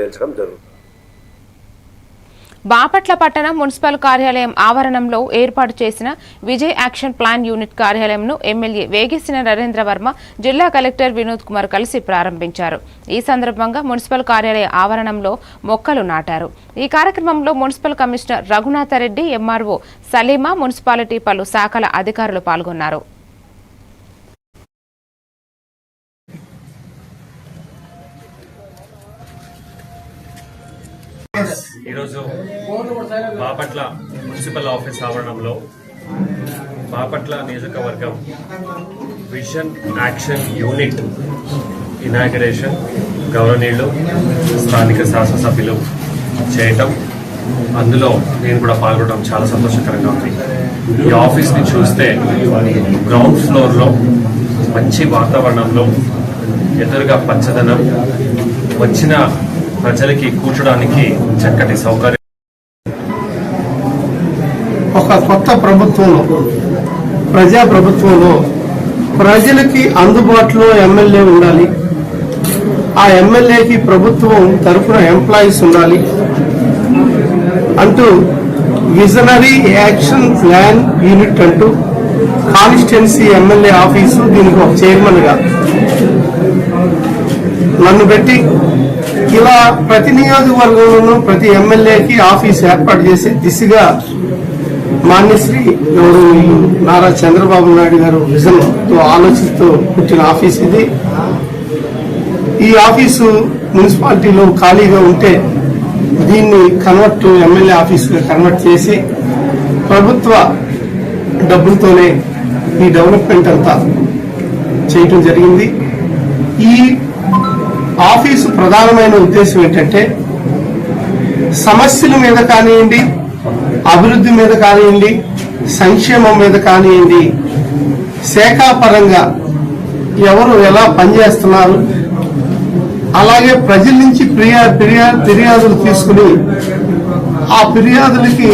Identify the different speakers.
Speaker 1: తేల్చడం జరుగుతుంది.
Speaker 2: బాపట్ల పట్టణం మున్సిపల్ కార్యాలయం ఆవరణంలో ఏర్పాటు చేసిన విజయ్ యాక్షన్ ప్లాన్ యూనిట్ కార్యాలయంను ఎమ్మెల్యే వేగేసిన నరేంద్ర వర్మ జిల్లా కలెక్టర్ వినోద్ కుమార్ కలిసి ప్రారంభించారు. ఈ సందర్భంగా మున్సిపల్ కార్యాలయ ఆవరణంలో మొక్కలు నాటారు. ఈ కార్యక్రమంలో municipal commissioner Raghunatha Reddy MRO Salima municipality పలు శాఖల అధికారులు పాల్గొన్నారు.
Speaker 3: ఈరోజు బాపట్ల మున్సిపల్ ఆఫీస్ ఆవరణంలో బాపట్ల నియోజకవర్గం విజన్ యాక్షన్ యూనిట్ ఇనాగరేషన్ గౌరవనీయులు స్థానిక శాసనసభ్యులు చేయటం. అందులో నేను కూడా పాల్గొనడం చాలా సంతోషకరంగా ఉంది. ఈ ఆఫీస్ని చూస్తే గ్రౌండ్ ఫ్లోర్లో మంచి వాతావరణంలో ఎదురుగా పచ్చదనం వచ్చిన ప్రజలకి కూర్చోడానికి చక్కటి సౌకర్యం.
Speaker 4: ఒక కొత్త ప్రభుత్వంలో ప్రజా ప్రభుత్వంలో ప్రజలకి అందుబాటులో ఎమ్మెల్యే ఉండాలి. ఆ ఎమ్మెల్యేకి ప్రభుత్వం తరఫున ఎంప్లాయీస్ ఉండాలి. అంటూ విజనరీ యాక్షన్ ప్లాన్ యూనిట్ అంటూ కాన్స్టిట్యున్సీ ఎమ్మెల్యే ఆఫీసు దీనికి ఒక చైర్మన్గా నన్ను పెట్టి ఇలా ప్రతి నియోజకవర్గంలోనూ ప్రతి ఎమ్మెల్యేకి ఆఫీస్ ఏర్పాటు చేసే దిశగా మాన్యశ్రీ గౌరవనీయులు నారా చంద్రబాబు నాయుడు గారు విజన్తో ఆలోచిస్తూ పుట్టిన ఆఫీస్ ఇది. ఈ ఆఫీసు మున్సిపాలిటీలో ఖాళీగా ఉంటే దీన్ని కన్వర్ట్ ఎమ్మెల్యే ఆఫీసుగా కన్వర్ట్ చేసి ప్రభుత్వ డబ్బులతోనే ఈ డెవలప్మెంట్ అంతా చేయటం జరిగింది. ఈ ఆఫీసు ప్రధానమైన ఉద్దేశం ఏంటంటే సమస్యల మీద కానివ్వండి అభివృద్ధి మీద కానివ్వండి సంక్షేమం మీద కానివ్వండి శాఖాపరంగా ఎవరు ఎలా పనిచేస్తున్నారు అలాగే ప్రజల నుంచి ఫిర్యా ఫిర్యాదులు తీసుకుని ఆ ఫిర్యాదులకి